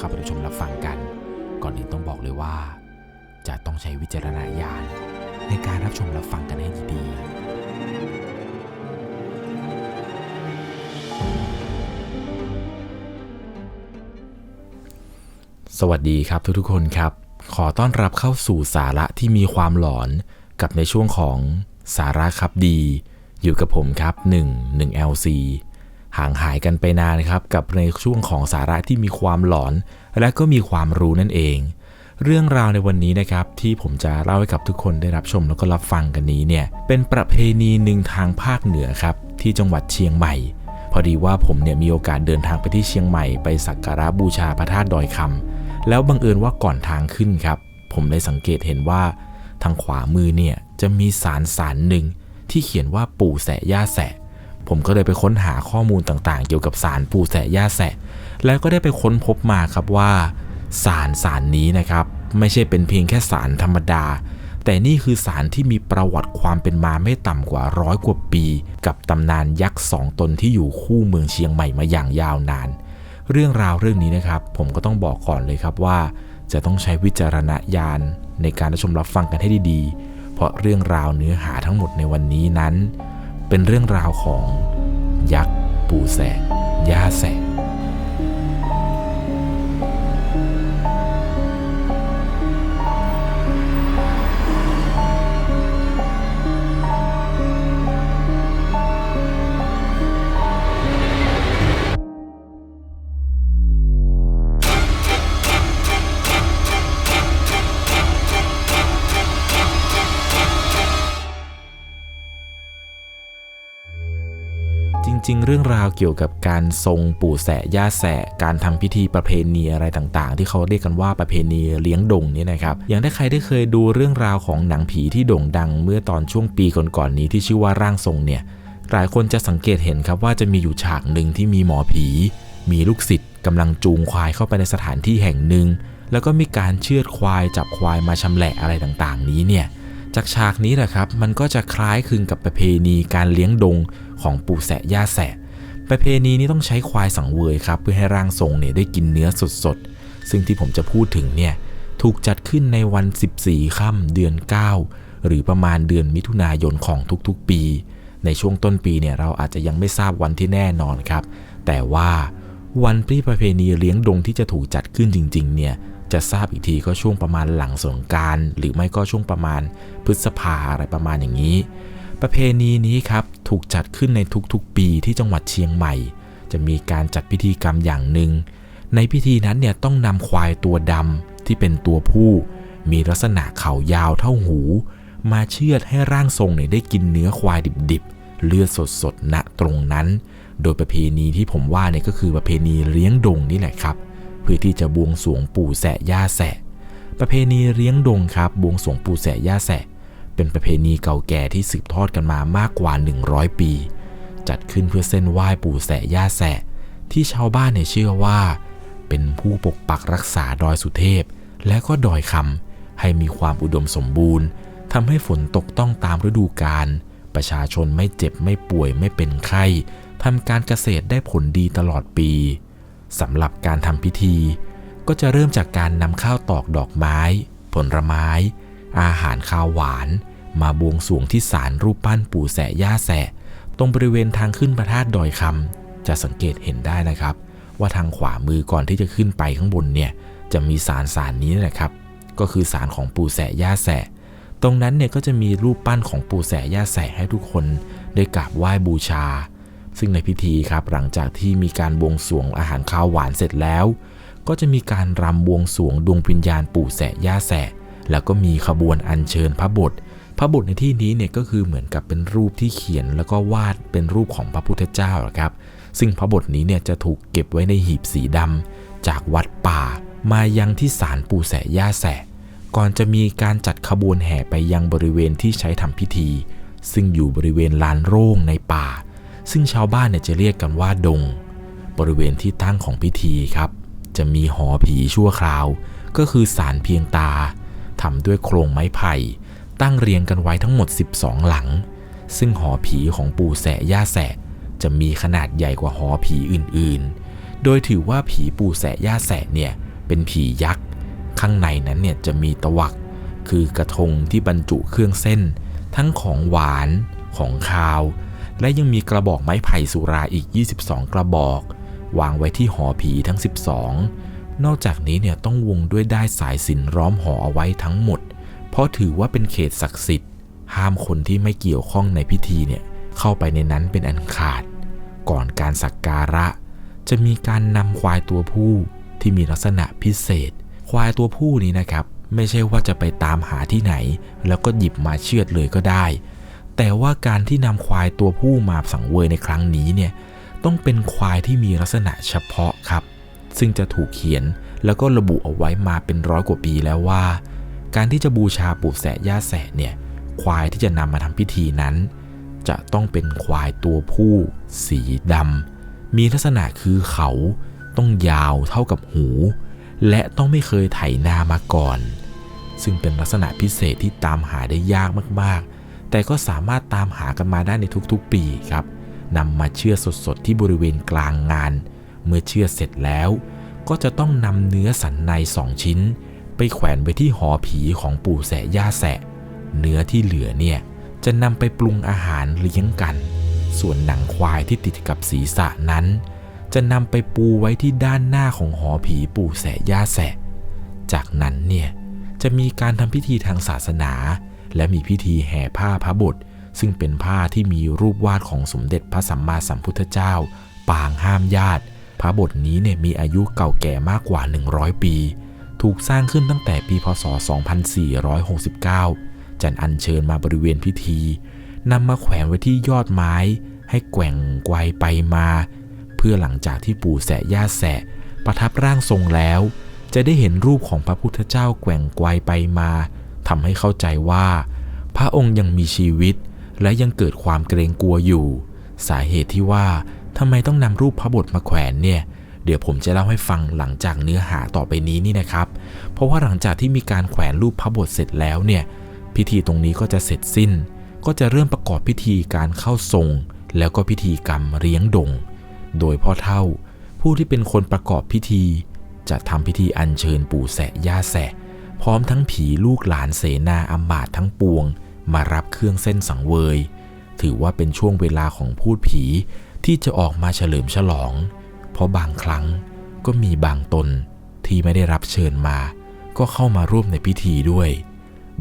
เข้าไปรับชมรับฟังกัน ก่อนอื่นต้องบอกเลยว่า จะต้องใช้วิจารณญาณในการรับชมรับฟังกันให้ดีๆสวัสดีครับทุกๆคนครับ ขอต้อนรับเข้าสู่สาระที่มีความหลอนกับในช่วงของสาระครับดี อยู่กับผมครับ 1 1 LC ห่างหายกันไปนานครับกับในช่วงของสาระที่มีความหลอน และก็มีความรู้นั่นเอง เรื่องราวในวันนี้นะครับที่ผมจะเล่าให้กับทุกคนได้รับชมแล้วก็รับฟังกันนี้เนี่ยเป็นประเพณีหนึ่งทางภาคเหนือครับที่จังหวัดเชียงใหม่ พอดีว่าผมเนี่ยมีโอกาสเดินทางไปที่เชียงใหม่ไปสักการะบูชาพระธาตุดอยคำแล้วบังเอิญว่าก่อนทางขึ้นครับ ผมได้สังเกตเห็นว่า ทางขวามือเนี่ยจะมีสารสารหนึ่งที่เขียนว่าปู่แสย่าแสะ ผมก็เลยไปค้นหาข้อมูลต่างๆ เกี่ยวกับสารปู่แสะย่าแสะ แล้วก็ได้ไปค้นพบมาครับว่าสารสารนี้นะครับ ไม่ใช่เป็นเพียงแค่สารธรรมดา แต่นี่คือสารที่มีประวัติความเป็นมาไม่ต่ำกว่าร้อยกว่าปี กับตำนานยักษ์สองตนที่อยู่คู่เมืองเชียงใหม่มาอย่างยาวนาน เรื่องราวเรื่องนี้นะครับ ผมก็ต้องบอกก่อนเลยครับว่า จะต้องใช้วิจารณญาณในการรับชมรับฟังกันให้ดีๆ เพราะเรื่องราวเนื้อหาทั้งหมดในวันนี้นั้น เป็นเรื่องราวของยักษ์ ปูแสกย่าแสก ริง ๆ เรื่องราวเกี่ยวกับการทรงปู่แสะย่าแสะ การทำพิธีประเพณีอะไรต่างๆ ที่เขาเรียกกันว่าประเพณีเลี้ยงดงนี่นะครับ อย่างถ้าใครได้เคยดูเรื่องราวของหนังผีที่โด่งดังเมื่อตอนช่วงปีก่อนๆนี้ที่ชื่อว่าร่างทรงเนี่ย หลายคนจะสังเกตเห็นครับว่าจะมีอยู่ฉากหนึ่งที่มีหมอผี มีลูกศิษย์กำลังจูงควายเข้าไปในสถานที่แห่งหนึ่ง แล้วก็มีการเชือดควายจับควายมาชำแหละอะไรต่างๆ นี้เนี่ย จากฉากนี้แหละครับ มันก็จะคล้ายคลึงกับประเพณีการเลี้ยงดงของปู่แสะย่าแสะ ประเพณีนี้ต้องใช้ควายสังเวยครับ เพื่อให้ร่างทรงเนี่ยได้กินเนื้อสดๆ ซึ่งที่ผมจะพูดถึงเนี่ยถูกจัดขึ้นในวัน 14ค่ำเดือน 9 หรือประมาณเดือนมิถุนายนของทุกๆปี ในช่วงต้นปีเนี่ยเราอาจจะยังไม่ทราบวันที่แน่นอนครับ แต่ว่าวันที่ประเพณีเลี้ยงดงที่จะถูกจัดขึ้นจริง ๆ เนี่ย จะทราบอีกทีก็ช่วงประมาณหลังสงการหรือไม่ก็ช่วงประมาณพฤษภาอะไรประมาณอย่างนี้ ประเพณีนี้ครับถูกจัดขึ้นในทุกๆปีที่จังหวัดเชียงใหม่ จะมีการจัดพิธีกรรมอย่างหนึ่ง ในพิธีนั้นเนี่ยต้องนำควายตัวดำที่เป็นตัวผู้ มีลักษณะเขายาวเท่าหู มาเชือดให้ร่างทรงเนี่ยได้กินเนื้อควายดิบๆ เลือดสดๆณตรงนั้น โดยประเพณีที่ผมว่าเนี่ยก็คือประเพณีเลี้ยงดงนี่แหละครับ เพื่อที่จะบวงสวงปู่แสะย่าแสะ ประเพณีเลี้ยงดงครับบวงสวงปู่แสะย่าแสะ เป็นประเพณีเก่าแก่ที่สืบทอดกันมามากกว่า 100 ปี จัดขึ้นเพื่อเส้นไหว้ปู่แสะย่าแสะ ที่ชาวบ้านเนี่ยเชื่อว่า เป็นผู้ปกปักรักษาดอยสุเทพ และก็ดอยคำให้มีความอุดมสมบูรณ์ทำให้ฝนตกต้องตามฤดูกาลประชาชนไม่เจ็บไม่ป่วยไม่เป็นไข้ทำการเกษตรได้ผลดีตลอดปี สำหรับการทำพิธี ก็จะเริ่มจากการนำข้าวตอกดอกไม้ ผลไม้ อาหารข้าวหวาน มาบวงสรวงที่ศาลรูปปั้นปู่แสะย่าแสะ ตรงบริเวณทางขึ้นพระธาตุดอยคำจะสังเกตเห็นได้นะครับ ว่าทางขวามือก่อนที่จะขึ้นไปข้างบนเนี่ยจะมีศาลศาลนี้แหละครับ ก็คือศาลของปู่แสะย่าแสะ ตรงนั้นเนี่ยก็จะมีรูปปั้นของปู่แสะย่าแสะให้ทุกคนได้กราบไหว้บูชา ซึ่งในพิธีครับหลังจากที่มีการบวงสรวงอาหารข้าวหวานเสร็จแล้ว ก็จะมีการรำบวงสรวงดวงวิญญาณปู่แสะย่าแสะแล้วก็มีขบวนอัญเชิญพระบทพระบทในที่นี้เนี่ยก็คือเหมือนกับเป็นรูปที่เขียนแล้วก็วาดเป็นรูปของพระพุทธเจ้าครับ ซึ่งพระบทนี้เนี่ยจะถูกเก็บไว้ในหีบสีดำจากวัดป่ามายังที่ศาลปู่แสะย่าแสะก่อนจะมีการจัดขบวนแห่ไปยังบริเวณที่ใช้ทำพิธี ซึ่งอยู่บริเวณลานโร่งในป่า ซึ่งชาวบ้านเนี่ยจะเรียกกันว่าดง บริเวณที่ตั้งของพิธีครับ จะมีหอผีชั่วคราว ก็คือศาลเพียงตาทำด้วยโครงไม้ไผ่ ตั้งเรียงกันไว้ทั้งหมด 12 หลัง ซึ่งหอผีของปู่แสย่าแสะ จะมีขนาดใหญ่กว่าหอผีอื่นๆ โดยถือว่าผีปู่แสย่าแสะเนี่ยเป็นผียักษ์ ข้างในนั้นเนี่ยจะมีตะวัก คือกระทงที่บรรจุเครื่องเส้น ทั้งของหวาน ของคาว และยังมีกระบอกไม้ไผ่สุราอีก 22 กระบอก วางไว้ที่หอผีทั้ง 12 นอกจากนี้เนี่ยต้องวงด้วยได้สายสินร้อมหอเอาไว้ทั้งหมด เพราะถือว่าเป็นเขตศักดิ์สิทธิ์ ห้ามคนที่ไม่เกี่ยวข้องในพิธีเนี่ยเข้าไปในนั้นเป็นอันขาด ก่อนการสักการะ จะมีการนำควายตัวผู้ที่มีลักษณะพิเศษ ควายตัวผู้นี้นะครับ ไม่ใช่ว่าจะไปตามหาที่ไหน แล้วก็หยิบมาเชือดเลยก็ได้ แต่ว่าการที่นำควายตัวผู้มาสังเวยในครั้งนี้เนี่ยต้องเป็นควายที่มีลักษณะเฉพาะครับ ซึ่งจะถูกเขียนแล้วก็ระบุเอาไว้มาเป็นร้อยกว่าปีแล้วว่า การที่จะบูชาปู่แสะย่าแสะเนี่ยควายที่จะนำมาทำพิธีนั้น จะต้องเป็นควายตัวผู้ สีดำมีลักษณะคือเขาต้องยาวเท่ากับหู และต้องไม่เคยไถนามาก่อน ซึ่งเป็นลักษณะพิเศษที่ตามหาได้ยากมากๆ แต่ก็สามารถตามหากันมาได้ในทุกๆปีครับนำมาเชื่อสดๆที่บริเวณกลางงาน เมื่อเชื่อเสร็จแล้ว ก็จะต้องนำเนื้อสันในสองชิ้น ไปแขวนไว้ที่หอผีของปู่แสย่าแสะ เนื้อที่เหลือเนี่ยจะนำไปปรุงอาหารเลี้ยงกัน ส่วนหนังควายที่ติดกับศีรษะนั้น จะนำไปปูไว้ที่ด้านหน้าของหอผีปู่แสย่าแสะ จากนั้นเนี่ยจะมีการทำพิธีทางศาสนา และมีพิธีแห่ผ้าพระบท ซึ่งเป็นผ้าที่มีรูปวาดของสมเด็จพระสัมมาสัมพุทธเจ้า ปางห้ามญาติ พระบทนี้เนี่ยมีอายุเก่าแก่มากกว่า 100 ปี ถูกสร้างขึ้นตั้งแต่ปีพศ 2469 จันอัญเชิญมาบริเวณพิธีนำมาแขวนไว้ที่ยอดไม้ ให้แกว่งไกวไปมา เพื่อหลังจากที่ปู่แสะย่าแสะ ประทับร่างทรงแล้ว จะได้เห็นรูปของพระพุทธเจ้าแกว่งไกวไปมา ทำให้เข้าใจว่า พระองค์ยังมีชีวิต และยังเกิดความเกรงกลัวอยู่ สาเหตุที่ว่าทำไมต้องนำรูปพระบทมาแขวนเนี่ย เดี๋ยวผมจะเล่าให้ฟังหลังจากเนื้อหาต่อไปนี้นี่นะครับ เพราะว่าหลังจากที่มีการแขวนรูปพระบทเสร็จแล้วเนี่ย พิธีตรงนี้ก็จะเสร็จสิ้น ก็จะเริ่มประกอบพิธีการเข้าทรง แล้วก็พิธีกรรมเลี้ยงดง โดยพ่อเท่า ผู้ที่เป็นคนประกอบพิธี จะทำพิธีอัญเชิญปู่แสะย่าแสะ พร้อมทั้งผีลูกหลานเสนาอำมาตทั้งปวง มารับเครื่องเส้นสังเวย ถือว่าเป็นช่วงเวลาของพูดผีที่จะออกมาเฉลิมฉลอง เพราะบางครั้งก็มีบางตนที่ไม่ได้รับเชิญมา ก็เข้ามาร่วมในพิธีด้วย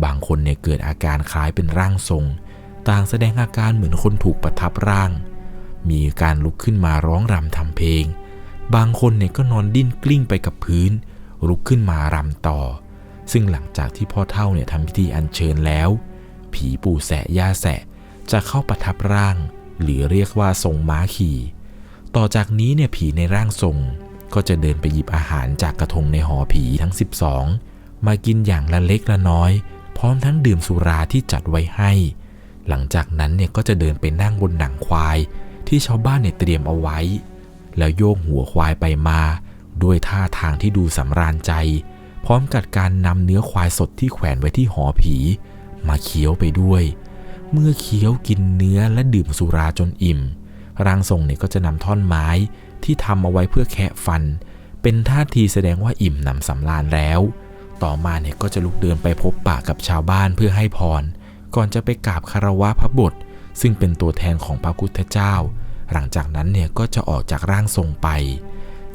บางคนเนี่ยเกิดอาการคล้ายเป็นร่างทรง ต่างแสดงอาการเหมือนคนถูกประทับร่าง มีการลุกขึ้นมาร้องรำทำเพลง บางคนเนี่ยก็นอนดิ้นกลิ้งไปกับพื้น ลุกขึ้นมารำต่อ ซึ่งหลังจากที่พ่อเท่าเนี่ยทำพิธีอัญเชิญแล้ว ผีปู่แสะย่าแสะจะเข้าประทับร่าง หรือเรียกว่าทรงม้าขี่ ต่อจากนี้เนี่ยผีในร่างทรง ก็จะเดินไปหยิบอาหารจากกระทงในหอผีทั้ง 12 มากินอย่างละเล็กละน้อย พร้อมทั้งดื่มสุราที่จัดไว้ให้ หลังจากนั้นเนี่ยก็จะเดินไปนั่งบนหนังควาย ที่ชาวบ้านเนี่ยเตรียมเอาไว้ แล้วโยกหัวควายไปมา ด้วยท่าทางที่ดูสำราญใจ พร้อมกับการนำเนื้อควายสดที่แขวนไว้ที่หอผี มาเคี้ยวไปด้วย เมื่อเคี้ยวกินเนื้อและดื่มสุราจนอิ่ม ร่างทรงเนี่ยก็จะนำท่อนไม้ที่ทำเอาไว้เพื่อแคะฟัน เป็นท่าทีแสดงว่าอิ่มหนำสำราญแล้ว ต่อมาเนี่ยก็จะลุกเดินไปพบปะกับชาวบ้านเพื่อให้พร ก่อนจะไปกราบคารวะพระบทซึ่งเป็นตัวแทนของพระพุทธเจ้า หลังจากนั้นเนี่ยก็จะออกจากร่างทรงไป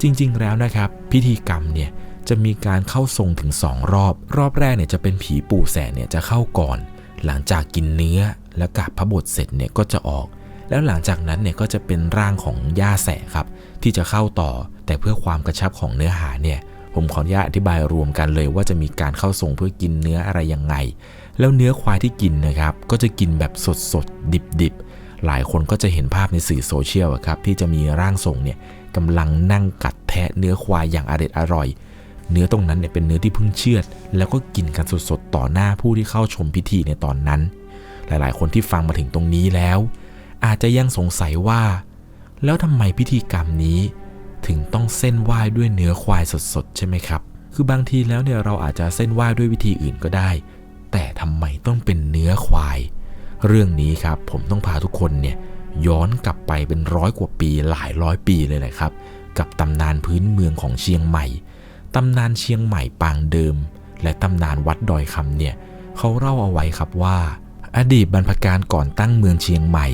จริงๆ แล้วนะครับ พิธีกรรมเนี่ย จะมีการเข้าทรงถึง 2 รอบ รอบแรกเนี่ยจะเป็นผีปู่แสะเนี่ยจะเข้าก่อน หลังจากกินเนื้อและกราบพระบทเสร็จเนี่ยก็จะออก แล้วหลังจากนั้นเนี่ยก็จะเป็นร่างของย่าแสครับ ที่จะเข้าต่อ แต่เพื่อความกระชับของเนื้อหาเนี่ยผมขออนุญาตอธิบายรวมกันเลยว่าจะมีการเข้าทรงเพื่อกินเนื้ออะไรยังไง แล้วเนื้อควายที่กินนะครับ ก็จะกินแบบสดสดดิบดิบหลายคนก็จะเห็นภาพในสื่อโซเชียลครับที่จะมีร่างทรงเนี่ยกำลังนั่งกัดแทะเนื้อควายอย่างอร็ดอร่อย เนื้อตรงนั้นเนี่ยเป็นเนื้อที่เพิ่งเชือด แล้วก็กินกันสดๆต่อหน้าผู้ที่เข้าชมพิธีในตอนนั้น หลายๆ คนที่ฟังมาถึงตรงนี้แล้ว อาจจะยังสงสัยว่า แล้วทำไมพิธีกรรมนี้ ถึงต้องเส้นไหว้ด้วยเนื้อควายสดๆ ใช่ไหมครับ คือบางทีแล้วเนี่ยเราอาจจะเส้นไหว้ด้วยวิธีอื่นก็ได้ แต่ทำไมต้องเป็นเนื้อควาย เรื่องนี้ครับผมต้องพาทุกคนเนี่ยย้อนกลับไปเป็นร้อยกว่าปีหลายร้อยปีเลยแหละครับ กับตำนานพื้นเมืองของเชียงใหม่ ตำนานเชียงใหม่ปางเดิม และตำนานวัดดอยคำเนี่ยเขาเล่าเอาไว้ครับว่า อดีตบรรพการก่อนตั้งเมืองเชียงใหม่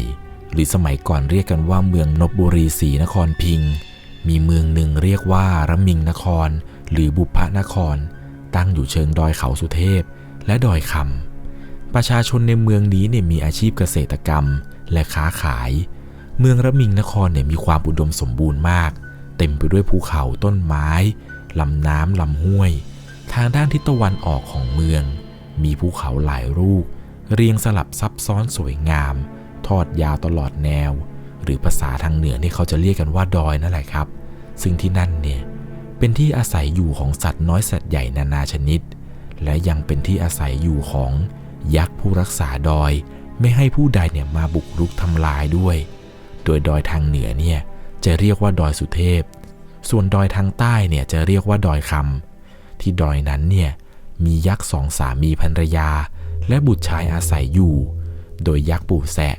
หรือสมัยก่อนเรียกกันว่าเมืองนบบุรีศรีนครพิง มีเมืองหนึ่งเรียกว่าระมิงนคร หรือบุพนคร ตั้งอยู่เชิงดอยเขาสุเทพ และดอยคำประชาชนในเมืองนี้เนี่ยมีอาชีพเกษตรกรรม และค้าขาย เมืองระมิงนครเนี่ยมีความอุดมสมบูรณ์มาก เต็มไปด้วยภูเขาต้นไม้ ลำน้ำลำห้วย ทางด้านทิศตะวันออกของเมือง มีภูเขาหลายลูก เรียงสลับซับซ้อนสวยงาม ทอดยาวตลอดแนว หรือภาษาทางเหนือที่เขาจะเรียกกันว่าดอยนั่นแหละครับ ซึ่งที่นั่นเนี่ยเป็นที่อาศัยอยู่ของสัตว์น้อยสัตว์ใหญ่นานาชนิด และยังเป็นที่อาศัยอยู่ของยักษ์ผู้รักษาดอย ไม่ให้ผู้ใดเนี่ยมาบุกรุกทำลายด้วย โดยดอยทางเหนือเนี่ยจะเรียกว่าดอยสุเทพ ส่วนดอยทางใต้เนี่ยจะเรียกว่าดอยคำที่ดอยนั้นเนี่ยมียักษ์สองสามีภรรยา และบุตรชายอาศัยอยู่ โดยยักษ์ปู่แสะ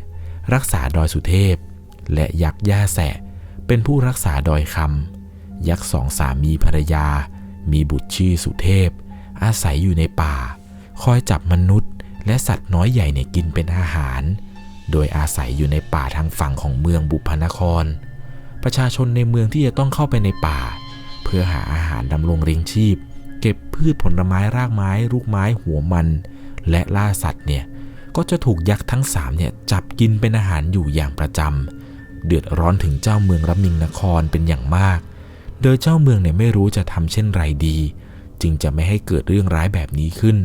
รักษาดอยสุเทพ และยักษ์ย่าแสะ เป็นผู้รักษาดอยคำยักษ์สองสามีภรรยา มีบุตรชื่อสุเทพ อาศัยอยู่ในป่า คอยจับมนุษย์ และสัตว์น้อยใหญ่เนี่ยกินเป็นอาหาร โดยอาศัยอยู่ในป่าทางฝั่งของเมืองบุพนคร ประชาชนในเมืองที่จะต้องเข้าไปในป่า เพื่อหาอาหารดำรงเลี้ยงชีพ เก็บพืชผลไม้รากไม้ลูกไม้หัวมัน และล่าสัตว์เนี่ยก็จะถูกยักษ์ทั้งสามเนี่ยจับกินเป็นอาหารอยู่อย่างประจำเดือดร้อนถึงเจ้าเมืองรับมิงนครเป็นอย่างมาก โดยเจ้าเมืองเนี่ยไม่รู้จะทำเช่นไรดี จึงจะไม่ให้เกิดเรื่องร้ายแบบนี้ขึ้น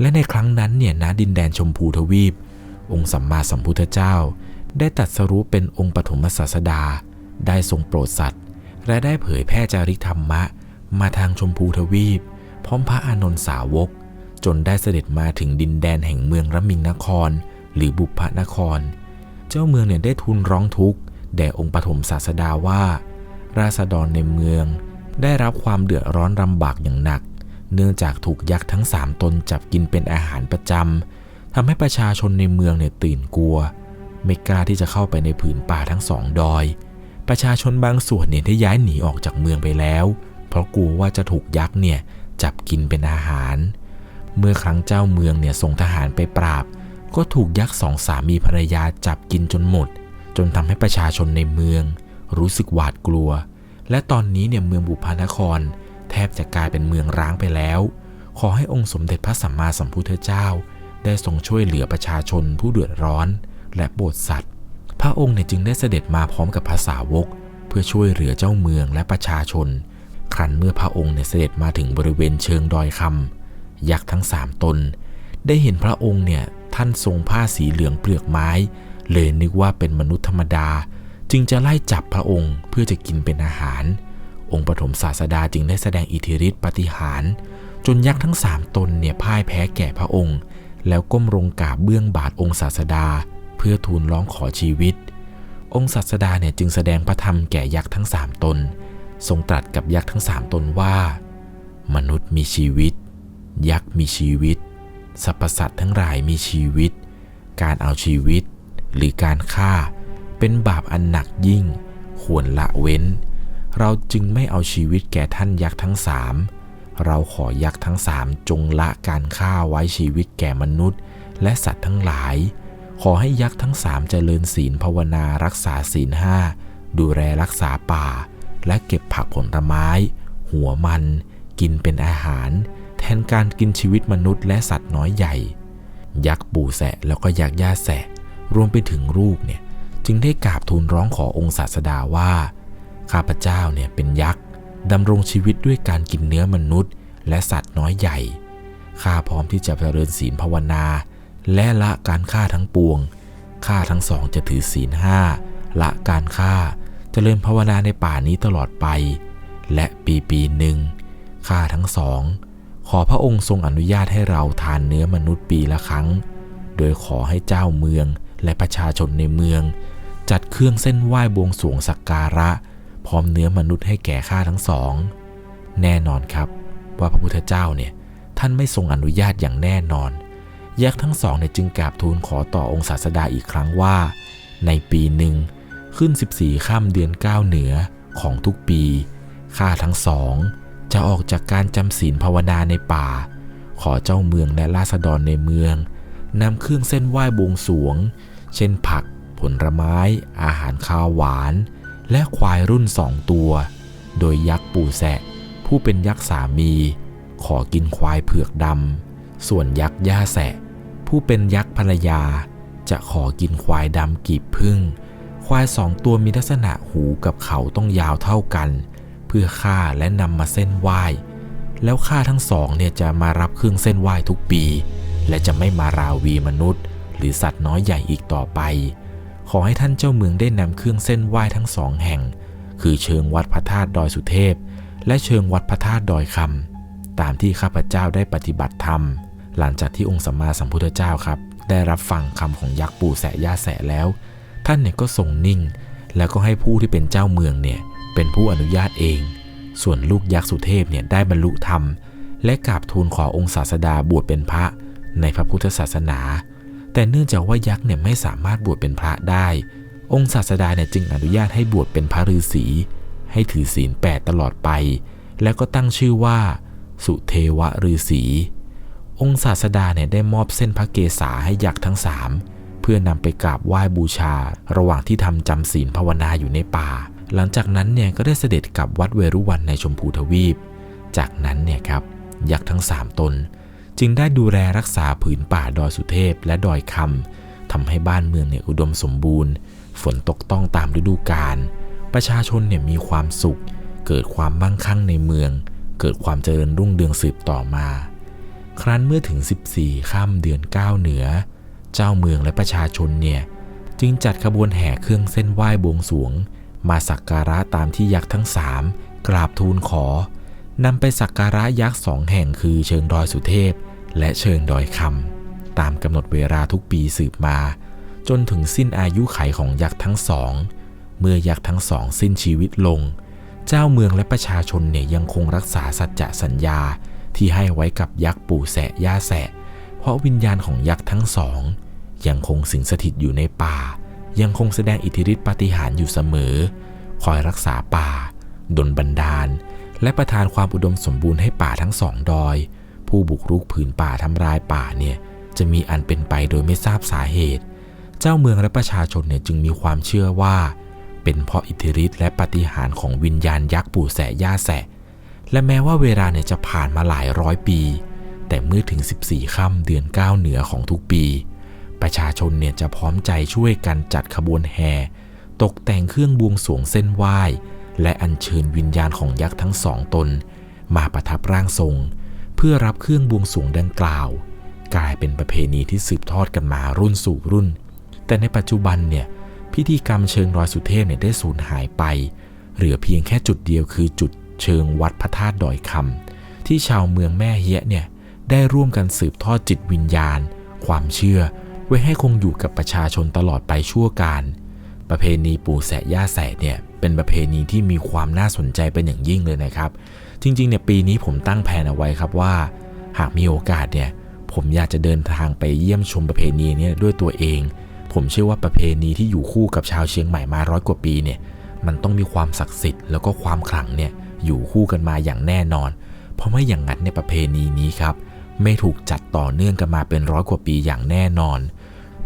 และในครั้งนั้นเนี่ยณดินแดนชมพูทวีป องค์สัมมาสัมพุทธเจ้า ได้ตัดสรู้เป็นองค์ปฐมศาสดา ได้ทรงโปรดสัตว์ และได้เผยแพร่จาริธรรมะ มาทางชมพูทวีป พร้อมพระอานนท์สาวก จนได้เสด็จมาถึงดินแดนแห่งเมืองระมิงนคร หรือบุพนคร เจ้าเมืองเนี่ยได้ทูลร้องทุกข์แด่องค์ปฐมศาสดาว่า ราษฎรในเมือง ได้รับความเดือดร้อนลำบากอย่างหนัก เนื่องจากถูกยักษ์ทั้งสามตนจับกินเป็นอาหารประจำทำให้ประชาชนในเมืองเนี่ยตื่นกลัว ไม่กล้าที่จะเข้าไปในผืนป่าทั้งสองดอย ประชาชนบางส่วนเนี่ยได้ย้ายหนีออกจากเมืองไปแล้ว เพราะกลัวว่าจะถูกยักษ์เนี่ยจับกินเป็นอาหาร เมื่อครั้งเจ้าเมืองเนี่ยส่งทหารไปปราบ ก็ถูกยักษ์สองสามีภรรยาจับกินจนหมด จนทำให้ประชาชนในเมือง รู้สึกหวาดกลัว และตอนนี้เนี่ยเมืองบุพานคร แทบจะกลายเป็นเมืองร้างไปแล้ว ขอให้องค์สมเด็จพระสัมมาสัมพุทธเจ้า ได้ทรงช่วยเหลือประชาชนผู้เดือดร้อน และโปรดสัตว์ พระองค์เนี่ยจึงได้เสด็จมาพร้อมกับภาษาวก เพื่อช่วยเหลือเจ้าเมืองและประชาชน ครั้นเมื่อพระองค์เนี่ยเสด็จมาถึงบริเวณเชิงดอยคำยักษ์ทั้งสามตน ได้เห็นพระองค์เนี่ยท่านทรงผ้าสีเหลืองเปลือกไม้ เลยนึกว่าเป็นมนุษย์ธรรมดา จึงจะไล่จับพระองค์เพื่อจะกินเป็นอาหาร องค์ปฐมศาสดาจึงได้แสดงอิทธิฤทธิปฏิหารจนยักษ์ทั้งสามตนเนี่ยพ่ายแพ้แก่พระองค์ แล้วก้มลงกราบเบื้องบาทองค์ศาสดา พื่อทูลร้องขอชีวิต องค์ศาสดาเนี่ยจึงแสดงพระธรรมแก่ยักษ์ทั้งสามตน ทรงตรัสกับยักษ์ทั้งสามตนว่า มนุษย์มีชีวิต ยักษ์มีชีวิตสรรพสัตว์ทั้งหลายมีชีวิต การเอาชีวิต หรือการฆ่า เป็นบาปอันหนักยิ่ง ควรละเว้น เราจึงไม่เอาชีวิตแก่ท่านยักษ์ทั้งสามเราขอยักษ์ทั้งสามจงละการฆ่าไว้ชีวิตแก่มนุษย์ และสัตว์ทั้งหลาย ขอให้ยักษ์ทั้งสามเจริญศีลภาวนารักษาศีลห้าดูแลรักษาป่า และเก็บผักผลไม้ หัวมัน กินเป็นอาหาร แทนการกินชีวิตมนุษย์และสัตว์น้อยใหญ่ ยักษ์ปู่แสะแล้วก็ยักษ์ย่าแสะ รวมไปถึงลูกเนี่ยจึงได้กราบทูลร้องขอองค์ศาสดาว่า ข้าพเจ้าเนี่ยเป็นยักษ์ดำรงชีวิตด้วยการกินเนื้อมนุษย์ และสัตว์น้อยใหญ่ข้าพร้อมที่จะเจริญศีลภาวนา และละการฆ่าทั้งปวงข้าทั้งสองจะถือศีลห้าละการฆ่าเจริญภาวนาในป่านี้ตลอดไป และปีปีหนึ่งข้าทั้งสอง ขอพระองค์ทรงอนุญาตให้เราทานเนื้อมนุษย์ปีละครั้ง โดยขอให้เจ้าเมืองและประชาชนในเมือง จัดเครื่องเส้นไหว้บวงสรวงสักการะ พร้อมเนื้อมนุษย์ให้แก่ข้าทั้งสอง แน่นอนครับว่าพระพุทธเจ้าเนี่ยท่านไม่ทรงอนุญาตอย่างแน่นอน ยักษ์ทั้งสองเนี่ยจึงกราบทูลขอต่อองค์ศาสดาอีกครั้งว่า ในปีหนึ่งขึ้น 14ข้ามเดือน 9 เหนือของทุกปีข้าทั้งสอง จะออกจากการจำศีลภาวนาในป่า ขอเจ้าเมืองและราษฎรในเมืองนำเครื่องเส้นไหว้บวงสรวง เช่นผัก ผลไม้ อาหารข้าวหวาน และควายรุ่นสองตัว โดยยักษ์ปู่แสะ ผู้เป็นยักษ์สามี ขอกินควายเผือกดำส่วนยักษ์ย่าแสะ ผู้เป็นยักษ์ภรรยา จะขอกินควายดำกีบพึ่ง ควายสองตัวมีลักษณะหูกับเขาต้องยาวเท่ากัน เพื่อฆ่าและนำมาเส้นไหว้ แล้วข้าทั้งสองเนี่ยจะมารับเครื่องเส้นไหว้ทุกปี และจะไม่มาราวีมนุษย์ หรือสัตว์น้อยใหญ่อีกต่อไป ขอให้ท่านเจ้าเมืองได้นำเครื่องเส้นไหว้ทั้งสองแห่ง คือเชิงวัดพระธาตุดอยสุเทพ และเชิงวัดพระธาตุดอยคำตามที่ข้าพเจ้าได้ปฏิบัติธรรม หลังจากที่องค์สัมมาสัมพุทธเจ้าครับ ได้รับฟังคำของยักษ์ปู่แสย่าแสะแล้ว ท่านเนี่ยก็ทรงนิ่ง แล้วก็ให้ผู้ที่เป็นเจ้าเมืองเนี่ยเป็นผู้อนุญาตเอง ส่วนลูกยักษ์สุเทพเนี่ยได้บรรลุธรรม และกราบทูลขอองค์ศาสดาบวชเป็นพระในพระพุทธศาสนา แต่เนื่องจากว่ายักษ์เนี่ยไม่สามารถบวชเป็นพระได้ องค์ศาสดาเนี่ยจึงอนุญาตให้บวชเป็นพระฤาษีให้ถือศีลแปดตลอดไป แล้วก็ตั้งชื่อว่า สุเทวฤาษี องค์ศาสดาเนี่ยได้มอบเส้นพระเกศาให้ยักษ์ทั้งสามเพื่อนำไปกราบไหว้บูชา ระหว่างที่ทำจำศีลภาวนาอยู่ในป่า หลังจากนั้นเนี่ยก็ได้เสด็จกลับวัดเวรุวันในชมพูทวีป จากนั้นเนี่ยครับยักษ์ทั้งสามตน จึงได้ดูแลรักษาผืนป่าดอยสุเทพและดอยคำทำให้บ้านเมืองเนี่ยอุดมสมบูรณ์ ฝนตกต้องตามฤดูกาลประชาชนเนี่ยมีความสุข เกิดความมั่งคั่งในเมือง เกิดความเจริญรุ่งเรืองสืบต่อมา ครั้นเมื่อถึง 14ข้ามเดือน 9 เหนือ เจ้าเมืองและประชาชนเนี่ย จึงจัดขบวนแห่เครื่องเส้นไหว้บวงสวง มาสักการะตามที่ยักษ์ทั้งสามกราบทูลขอนำไปสักการะยักษ์สองแห่งคือเชิงดอยสุเทพ และเชิงดอยคำตามกำหนดเวลาทุกปีสืบมา จนถึงสิ้นอายุไขของยักษ์ทั้งสอง เมื่อยักษ์ทั้งสองสิ้นชีวิตลง เจ้าเมืองและประชาชนเนี่ยยังคงรักษาสัจจะสัญญา ที่ให้ไว้กับยักษ์ปู่แสะย่าแสะ เพราะวิญญาณของยักษ์ทั้งสอง ยังคงสิงสถิตอยู่ในป่า ยังคงแสดงอิทธิฤทธิปาฏิหาริย์อยู่เสมอ คอยรักษาป่า ดลบันดาล และประทานความอุดมสมบูรณ์ให้ป่าทั้งสองดอย ผู้บุกรุกผืนป่าทำลายป่าเนี่ยจะมีอันเป็นไปโดยไม่ทราบสาเหตุ เจ้าเมืองและประชาชนเนี่ยจึงมีความเชื่อว่า เป็นเพราะอิทธิฤทธิ์และปฏิหารของวิญญาณยักษ์ปู่แสะย่าแสะ และแม้ว่าเวลาเนี่ยจะผ่านมาหลายร้อยปี แต่เมื่อถึง 14 ค่ำเดือน 9 เหนือของทุกปี ประชาชนเนี่ยจะพร้อมใจช่วยกันจัดขบวนแห่ตกแต่งเครื่องบวงสวงเส้นไหว้ และอัญเชิญวิญญาณของยักษ์ทั้งสองตน มาประทับร่างทรง เพื่อรับเครื่องบวงสวงดังกล่าว กลายเป็นประเพณีที่สืบทอดกันมารุ่นสู่รุ่น แต่ในปัจจุบันเนี่ยพิธีกรรมเชิงรอยสุเทพเนี่ยได้สูญหายไป เหลือเพียงแค่จุดเดียวคือจุด เชิงวัดพระธาตุดอยคำที่ชาวเมืองแม่เฮียเนี่ยได้ร่วมกันสืบทอดจิตวิญญาณ ความเชื่อ ไว้ให้คงอยู่กับประชาชนตลอดไปชั่วการ ประเพณีปู่แสะย่าแสะเนี่ยเป็นประเพณีที่มีความน่าสนใจเป็นอย่างยิ่งเลยนะครับ จริงๆเนี่ยปีนี้ผมตั้งแผนเอาไว้ครับว่า หากมีโอกาสเนี่ยผมอยากจะเดินทางไปเยี่ยมชมประเพณีนี้ด้วยตัวเอง ผมเชื่อว่าประเพณีที่อยู่คู่กับชาวเชียงใหม่มาร้อยกว่าปีเนี่ยมันต้องมีความศักดิ์สิทธิ์แล้วก็ความขลังเนี่ย อยู่คู่กันมาอย่างแน่นอน เพราะไม่อย่างนั้นในประเพณีนี้ครับ ไม่ถูกจัดต่อเนื่องกันมาเป็นร้อยกว่าปีอย่างแน่นอน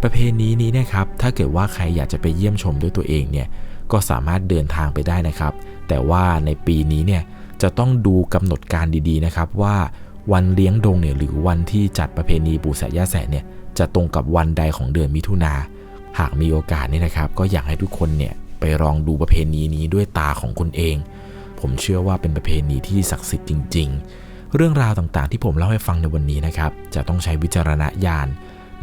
ประเพณีนี้นะครับ ถ้าเกิดว่าใครอยากจะไปเยี่ยมชมด้วยตัวเองเนี่ยก็สามารถเดินทางไปได้นะครับ แต่ว่าในปีนี้เนี่ยจะต้องดูกำหนดการดีๆนะครับว่าวันเลี้ยงดงเนี่ยหรือวันที่จัดประเพณีปู่แสะย่าแสเนี่ยจะตรงกับวันใดของเดือนมิถุนา หากมีโอกาสนี่นะครับ ก็อยากให้ทุกคนเนี่ยไปลองดูประเพณีนี้ด้วยตาของคุณเอง ผมเชื่อว่าเป็นประเพณีที่ศักดิ์สิทธิ์จริง ๆ เรื่องราวต่างๆ ที่ผมเล่าให้ฟังในวันนี้นะครับ จะต้องใช้วิจารณญาณ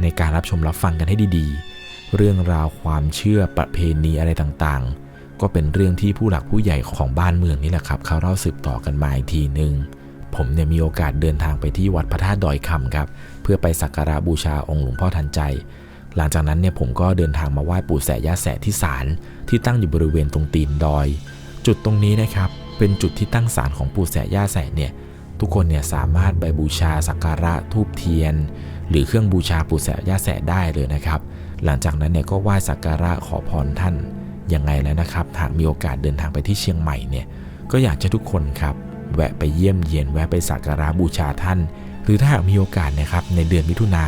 ในการรับชมรับฟังกันให้ดีๆ เรื่องราวความเชื่อประเพณีอะไรต่างๆ ก็เป็นเรื่องที่ผู้หลักผู้ใหญ่ของบ้านเมืองนี่แหละครับเขาเล่าสืบต่อกันมาอีกทีหนึ่งผมเนี่ยมีโอกาสเดินทางไปที่วัดพระธาตุดอยคำครับ เพื่อไปสักการะบูชาองค์หลวงพ่อทันใจ หลังจากนั้นเนี่ยผมก็เดินทางมาไหว้ปู่แสย่าแสะที่ศาลที่ตั้งอยู่บริเวณตรงตีนดอย จุดตรงนี้นะครับ เป็นจุดที่ตั้งศาลของปู่แสย่าแสเนี่ยทุกคนเนี่ยสามารถไปบูชาสักการะทูบเทียน หรือเครื่องบูชาปู่แสย่าแสได้เลยนะครับ หลังจากนั้นเนี่ยก็ไหว้สักการะขอพรท่านยังไงแล้วนะครับหากมีโอกาสเดินทางไปที่เชียงใหม่เนี่ยก็อยากจะทุกคนครับแวะไปเยี่ยมเยียนแวะไปสักการะบูชาท่าน หรือถ้าหากมีโอกาสนะครับในเดือนมิถุนา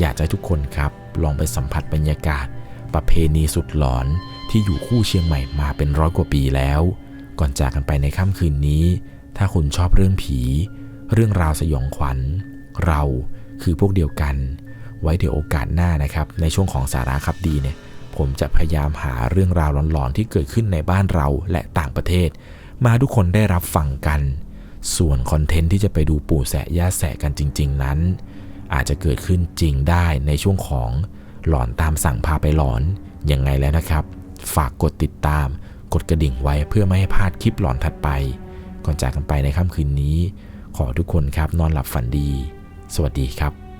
อยากจะทุกคนครับลองไปสัมผัสบรรยากาศ ประเพณีสุดหลอนที่อยู่คู่เชียงใหม่มาเป็นร้อยกว่าปีแล้ว ก่อนจากกันไปในค่ำคืนนี้ ถ้าคุณชอบเรื่องผี เรื่องราวสยองขวัญ เราคือพวกเดียวกัน ไว้เดี๋ยวโอกาสหน้านะครับ ในช่วงของสาระครับดีเนี่ย ผมจะพยายามหาเรื่องราวหลอนๆ ที่เกิดขึ้นในบ้านเราและต่างประเทศ มาทุกคนได้รับฟังกัน ส่วนคอนเทนต์ที่จะไปดูปู่แสะย่าแสะกันจริง ๆ นั้น อาจจะเกิดขึ้นจริงได้ในช่วงของหลอนตามสั่งพาไปหลอนยังไงแล้วนะครับ ฝากกดติดตาม กดกระดิ่งไว้เพื่อไม่ให้พลาดคลิปหลอนถัดไป ก่อนจากกันไปในค่ำคืนนี้ ขอทุกคนครับนอนหลับฝันดี สวัสดีครับ